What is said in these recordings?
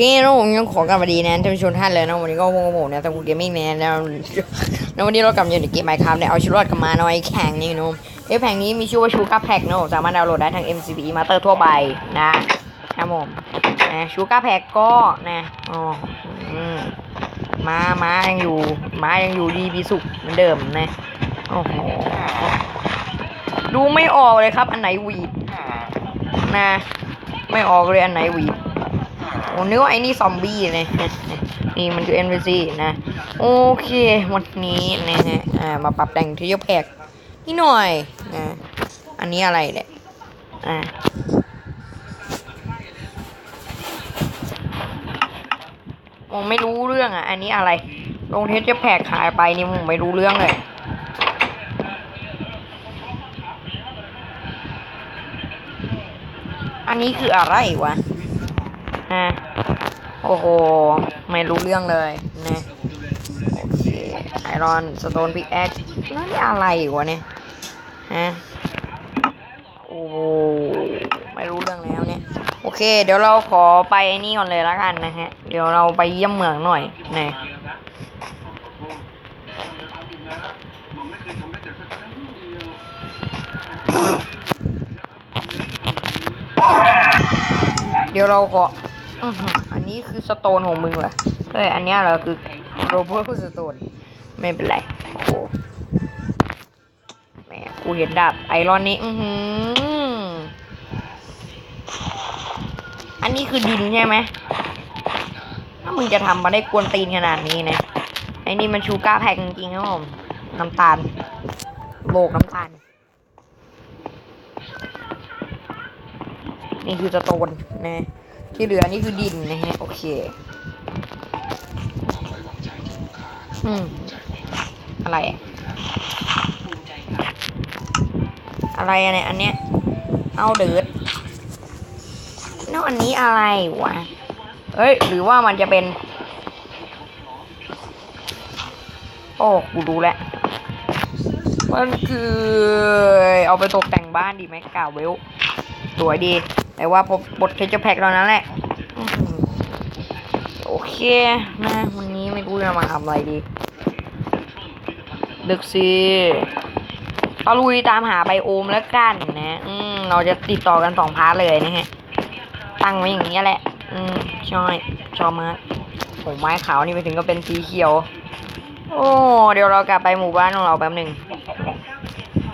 เคนะผมยังขอกลับมาดีนะท่านผู้ชมท่านเลยนะวันนี้ก็พวกผมเนี่ยตะกูเกมมิ่งเนี่ยแล้วแล้ววันนี้เรากลับมาอยู่ในเกมไมค์ครับเนี่ยเอาชีวิตรอดกลับมาหน่อยแข่งนี่นะเอฟแข่งนี้มีชื่อว่าชูการ์แพ็กนะสามารถดาวน์โหลดได้ทาง MCB มาเตอร์ทั่วไปนะครับผมนะชูการ์แพ็กก็นะอ๋อมามายังอยู่มายังอยู่ดีมีสุขเหมือนเดิมนะโอ้โหดูไม่ออกเลยครับ อันไหนวีดนะ ไม่ออกเลยอันไหนวีด ผมนึกว่าไอ้นี่ซอมบี้เลยนี่มันคือ NPC นะ โอเควันนี้นะฮะอ่ามาปรับแต่งที่ยกแพกนี่หน่อยนะอันนี้อะไรเนี่ยอ่าผมไม่รู้เรื่องอะ อันนี้อะไรลงเทสจะแพกขายไปนี่ผมไม่รู้เรื่องเลยอันนี้คืออะไรวะ ฮะโอ้โห ไม่รู้เรื่องเลยนะโอเคไอรอนสโตนพิกแอคแล้วนี่อะไรวะเนี่ยฮะโอ้โหไม่รู้เรื่องแล้วเนี่ย โอเค เดี๋ยวเราขอไปไอ้นี่ก่อนเลยล้วกันนะฮะ เดี๋ยวเราไปเยี่ยมเมืองหน่อยนะเดี๋ยวเราขอ อือฮัมอันนี้คือสโตนของมึงเหรอเฮ้ยอันเนี้ยเหราคือโรเบิร์ตสโตน ไม่เป็นไร โอ้โหแหมกูเห็นดาบไอรอนนี้ อือหือ อันนี้คือดินใช่ไหม ถ้ามึงจะทำมาได้กวนตีนขนาดนี้นะ ไอ้นี่มันชูการแพ็กจริงๆครับผม น้ำตาลโลกน้ำตาล นี่คือสโตนนะ ที่เหลือนี่คือดินนะฮะ โอเคอืมอะไร อะไรอะเนี่ยอันเนี้ย เอาเดิดแล้วอันนี้อะไรวะ เอ้ย หรือว่ามันจะเป็น โอ้ กูรู้แล้ว มันคือ เอาไปตกแต่ง บ้านดีไหมกาวเวลสวยดี แต่ว่าพอบทเทจแพ็กเรานั้นแหละ โอเคนะวันนี้ไม่รู้จะมาทำอะไรดี ดึกสิเอาลุยตามหาไบโอมแล้วกันนะอืมเราจะติดต่อกันสองพาร์ทเลยนะฮะ ตั้งไว้อย่างนี้แหละ อืมชอบชอบมากโอ้ไม้ขาวนี่ไปถึงก็เป็นสีเขียว โอ้ เดี๋ยวเรากลับไปหมู่บ้านของเราแป๊บหนึ่ง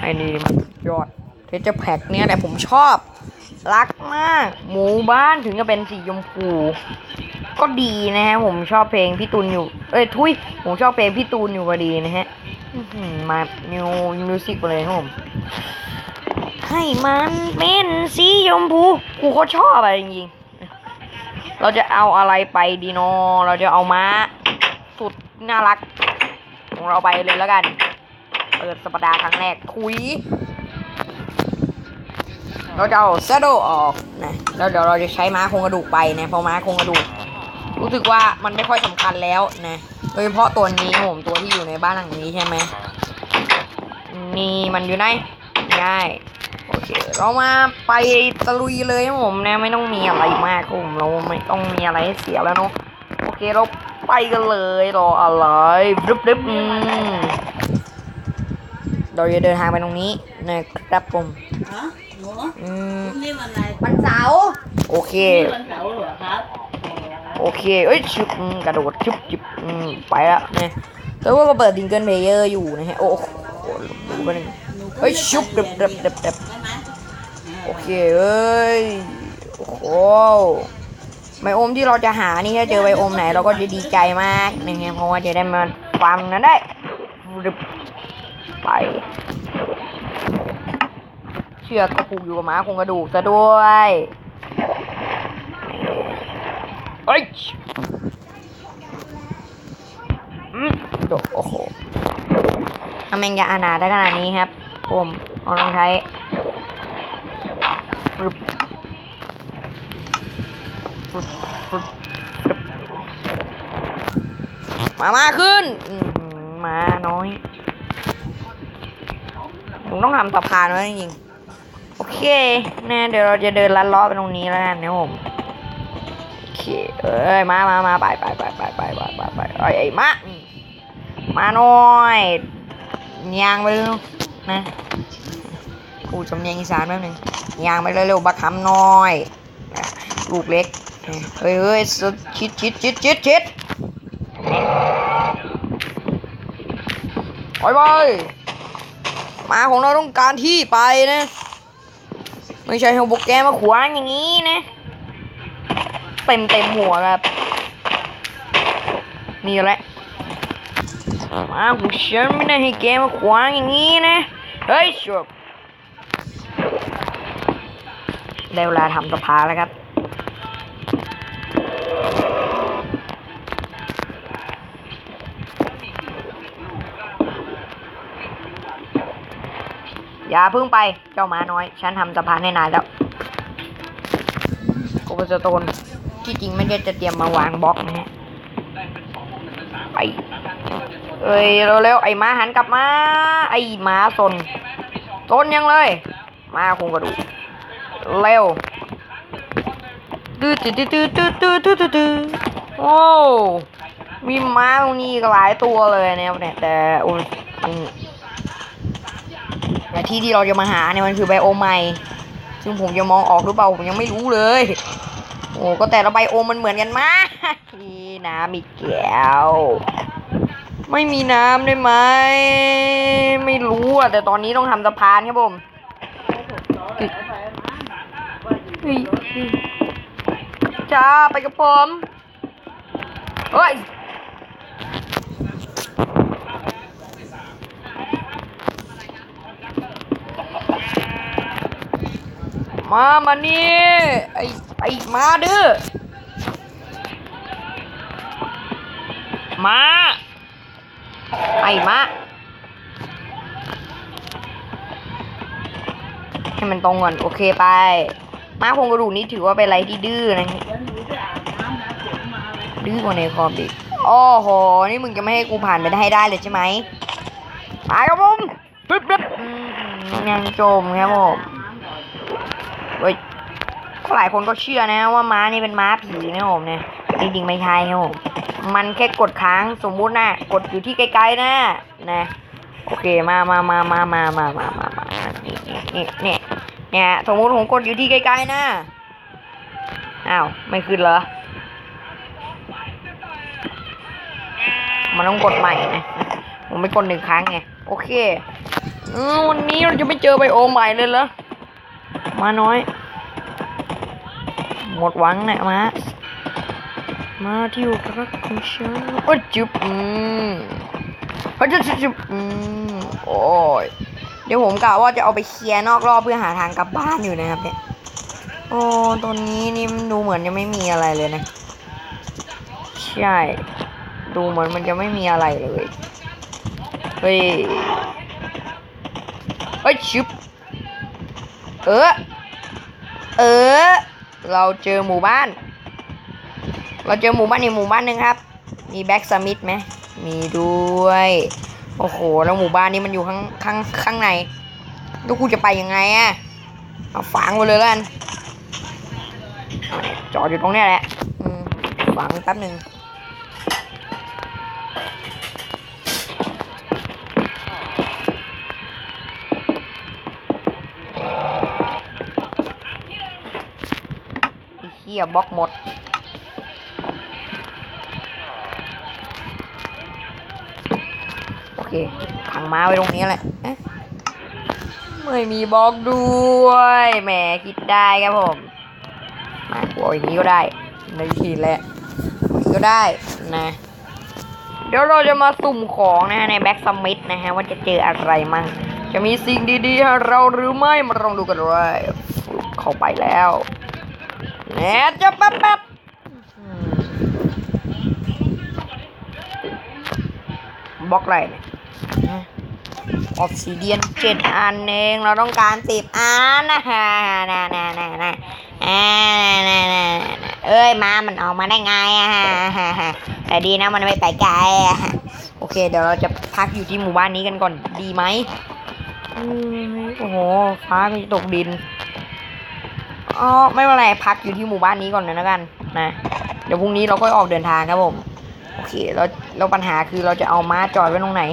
ไอ้นี่มันยอด เทจแพ็กเนี่ยแหละผมชอบ รักมาก หมู่บ้านถึงจะเป็นสีชมพู ก็ดีนะฮะ ผมชอบเพลงพี่ตูนอยู่ เอ้ย ทุย ผมชอบเพลงพี่ตูนอยู่พอดีนะฮะมานิวมิวสิกเลยครับผมให้มันเป็นสีชมพู กูก็ชอบอะไรจริงๆ เราจะเอาอะไรไปดีนอเราจะเอาม้า สุดน่ารัก ของเราไปเลยแล้วกัน เปิดสัปดาห์ครั้งแรกทุย เราจะเอาเซโดออกนะแล้วเดี๋ยวเราจะใช้ม้าโครงกระดูกไปนะเพราะม้าโครงกระดูก รู้สึกว่ามันไม่ค่อยสำคัญแล้วนะโดยเฉพาะตัวนี้ผมตัวที่อยู่ในบ้านหลังนี้ใช่ไหมนี่มันอยู่ไหนได้โอเค เรามาไปตะลุยเลยครับผมนะไม่ต้องมีอะไรมากครับผมเราไม่ต้องมีอะไรให้เสียแล้วเนาะโอเคเราไปกันเลยรออะไรรึบรึบเราจะเดินทางไปตรงนี้นะครับผมฮะ อืมนี่วันอะไรวันเสาร์โอเคนี่วันเสาร์เหรอครับโอเคเอ้ยชึบอืมกระโดดชึบจิบอืมไปแล้วนะแล้วก็เปิดดิงเกิลเพลเยอร์อยู่นะฮะโอ้โหดูไปหนึ่งหนูก็เฮ้ยชุบเด็บเด็บเด็บเด็บใช่ไหมโอเคเอ้ยโอ้โหไบโอมที่เราจะหานี่ถ้าเจอไบโอมไหนเราก็จะดีใจมากนะฮะเพราะว่าจะได้มาฟังนั้นได้รึบไป เชือกกระผูกอยู่กับหมาครงกระดูกซะด้วยเอ้ยอืมโอ้โหทำแมงยาอาณาได้ขนาดนี้ครับ ผมเราต้องใช้ฟึบฟึบฟึบฟึบมามาขึ้น มาน้อย ผมต้องทำสะพานไว้จริง โอเคนะเดี๋ยวเราจะเดินลัดล้อไปตรงนี้แล้วกันนะผมเคเอ้ยมามามาไปไปไปไปไปไปไปไปไอ้ไอ้มามาหน่อยยางไปเร็วนะกูจำเนียงอีสานแป๊บนึงยางไปเร็วๆบักคำหน้อยลูกเล็กเฮ้ยเฮ้ยสุดชิดชิดชิดชิดชิดไปไปมาของเราต้องการที่ไปนะ ไม่ใช่เอาบุกแกมาขวางอย่างนี้นะ เต็มเต็มหัวครับ นี่แหละมาหูฉันไม่ได้ให้แกมาขวางอย่างนี้นะ เฮ้ยชบได้เวลาทำสภาแล้วครับ อย่าเพิ่งไปเจ้าหมาน้อย ฉันทำสะพานให้นายแล้วโคบสโตนที่จริงไม่ได้จะเตรียมมาวางบล็อกนะฮะไปเอ้ยเร็วๆไอ้หมาหันกลับมา ไอ้หมาสนสนยังเลย มาคงกระดูกเร็วตื้อตื้อตื้อตื้อตื้อตื้อตื้อตื้อโอ้มีม้าตรงนี้ก็หลายตัวเลยนะครับเนี่ยแต่โอ้ยมัน แต่ที่ที่เราจะมาหาเนี่ยมันคือไบโอมใหม่ซึ่งผมจะมองออกหรือเปล่าผมยังไม่รู้เลย โอ้ก็แต่ละไบโอมมันเหมือนกันมากนี่น้ำอีกแก้ว ไม่มีน้ำได้ไหมไม่รู้อะแต่ตอนนี้ต้องทำสะพานครับผมจ้าไปกับผมเฮ้ย มามานี่ไอไอมาดื้อมาไอมาให้มันตรงก่อนโอเคไปมาโครงกระดูกนี้ถือว่าเป็นอะไรที่ดื้อนะดื้อกว่าในคอมอีกโอ้โห นี่มึงจะไม่ให้กูผ่านไปได้ให้ได้เลยใช่ไหมไปครับผมปึ๊บปึ๊บยังจมครับผม หลายคนก็เชื่อนะว่าม้านี่เป็นม้าผีนะผมเนี่ยจริงๆไม่ใช่ครับผมมันแค่กดค้างสมมุตินะกดอยู่ที่ไกลๆนะนะ โอเคมามามามามามามามามานี่นี่นี่เนี่ยสมมุติผมกดอยู่ที่ไกลๆนะอ้าวไม่ขึ้นเหรอมันต้องกดใหม่นะผมไม่กดหนึ่งครั้งไงโอเควันนี้เราจะไม่เจอไบโอใหม่เลยเหรอมาน้อย หมดหวังแหละมามาที่รักของฉันโอ้ยจุ๊บอืมเฮ้จุบจุ๊บจุ๊บอืมโอ้ยเดี๋ยวผมกะว่าจะเอาไปเคลียร์นอกรอบเพื่อหาทางกลับบ้านอยู่นะครับเนี่ยโอ้ตัวนี้นี่มันดูเหมือนจะไม่มีอะไรเลยนะ ใช่ ดูเหมือนมันจะไม่มีอะไรเลยเฮ้ยเฮ้ยชุบเออเออ เราเจอหมู่บ้าน เราเจอหมู่บ้านอีกหมู่บ้านหนึ่งครับ มีแบ็กสมิธไหมมีด้วย โอ้โห แล้วหมู่บ้านนี้มันอยู่ข้างข้างข้างในลูกกูจะไปยังไงอะเอาฝังไปเลยแล้วกันจอดอยู่ตรงนี้แหละฝังแป๊บหนึ่ง หี้ยบล็อกหมด โอเคขังม้าไว้ตรงนี้แหละไม่มีบล็อกด้วยแหมคิดได้ครับผม มาหัวยนี้ก็ได้ในทีแหละก็ได้นะเดี๋ยวเราจะมาสุ่มของนะฮะในแบ็กซัมมิตนะฮะว่าจะเจออะไรมั่งจะมีสิ่งดีๆให้เราหรือไม่มาลองดูกันเลยเข้าไปแล้ว แหน่จะแป๊บแป๊บบล็อกอะไรเนี่ยออฟซิเดียนเจ็ดอันเองเราต้องการสิบอันนะฮะนะนะนะนะอ่านะนะนะเอ้ยมามันออกมาได้ไงอะฮะแต่ดีนะมันไม่ไปไกลอะโอเค เดี๋ยวเราจะพักอยู่ที่หมู่บ้านนี้กันก่อนดีไหมอืมโอ้โหฟ้าก็จะตกดิน อ๋อไม่เป็นไรพักอยู่ที่หมู่บ้านนี้ก่อนเลยนะกันนะเดี๋ยวพรุ่งนี้เราค่อออกเดินทางครับผมโอเคแล้วแล้วปัญหาคือเราจะเอาม้าจอดไว้ตรงไหน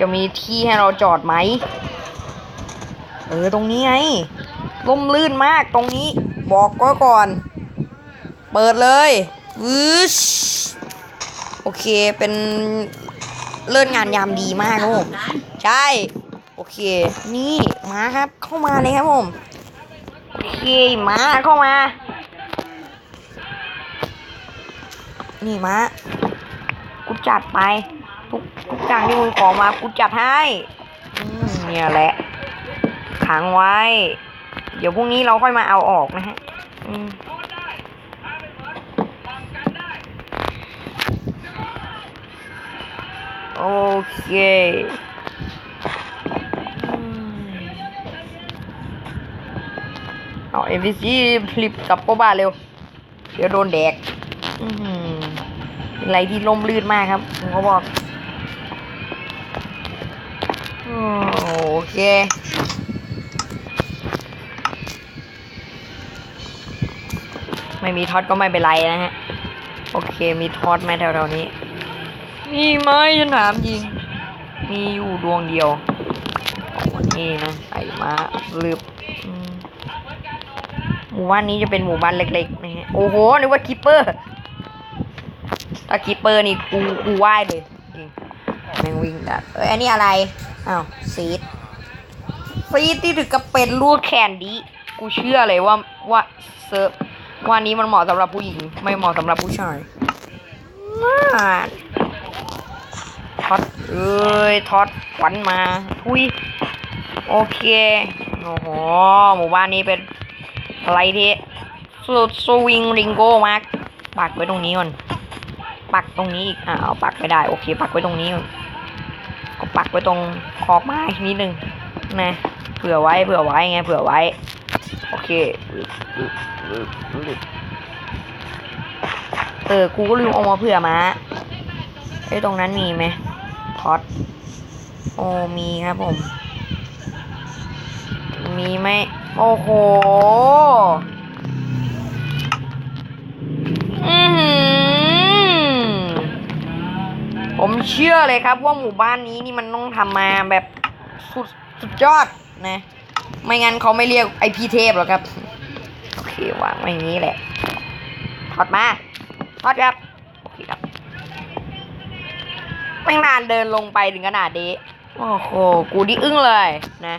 จะมีที่ให้เราจอดไหมเออตรงนี้ไงล่มลื่นมากตรงนี้ บอกก็ก่อน เปิดเลยวืชโอเคเป็นเลิศงานยามดีมากครับผมใช่ โอเค นี่มาครับเข้ามาเลยครับผม เคมาเข้ามา นี่มากูจัดไป ทุกทุกอย่างที่มึงขอมากูจัดให้เนี่ยแหละขังไว้ เดี๋ยวพรุ่งนี้เราค่อยมาเอาออกนะฮะโอเค เอาเอ็มพีซีผลิปกลับเข้าบ้าเร็ว เดี๋ยวโดนแดกอืมเป็นอะไรที่ล่มลื่นมากครับ ผมก็บอก โอเคไม่มีท็อตก็ไม่เป็นไรนะฮะ โอเคมีท็อตไหมแถวๆนี้มีไหมฉันถามจริง มีอยู่ดวงเดียว นี่นะไอ้มาลืบ หมู่บ้านนี้จะเป็นหมู่บ้านเล็กๆนะฮะโอ้โหนึกว่าคิปเปอร์ถ้าคิปเปอร์นี่กูกูไหว้เลยจริงแม่งวิ่งได้เอ้ยอันนี้อะไรอ้าวซีดซีดที่ถึงกับเป็นลูกแคนดีกูเชื่อเลยว่าว่าเซิร์ฟวันนี้มันเหมาะสำหรับผู้หญิง ไม่เหมาะสำหรับผู้ชายมากท็อตเอ้ยท็อตขวัญมาทุยโอเคโอ้โหหมู่บ้านนี้เป็น อะไรทีสุดสวิงริงโก้มากปักไว้ตรงนี้ก่อนปักตรงนี้อีกอ่าเอาปักไม่ได้โอเคปักไว้ตรงนี้ก่อนก็ปักไว้ตรงขอบไม้นิดนึงนะเผื่อไว้เผื่อไว้ไงเผื่อไว้ โอเคเออกูก็ลืมเอามาเผื่อมาไอ้ตรงนั้นมีไหมท็อตโอมีครับผม มีไหม โอ้โห อือหือผมเชื่อเลยครับว่าหมู่บ้านนี้นี่มันต้องทำมาแบบสุดสุดยอดนะ ไม่งั้นเขาไม่เรียกไอพีเทพหรอกครับ โอเควางไว้อย่างนี้แหละ ถอดมา ถอดครับ โอเคครับไม่นานเดินลงไปถึงขนาดนี้โอ้โห กูดิอึ้งเลยนะ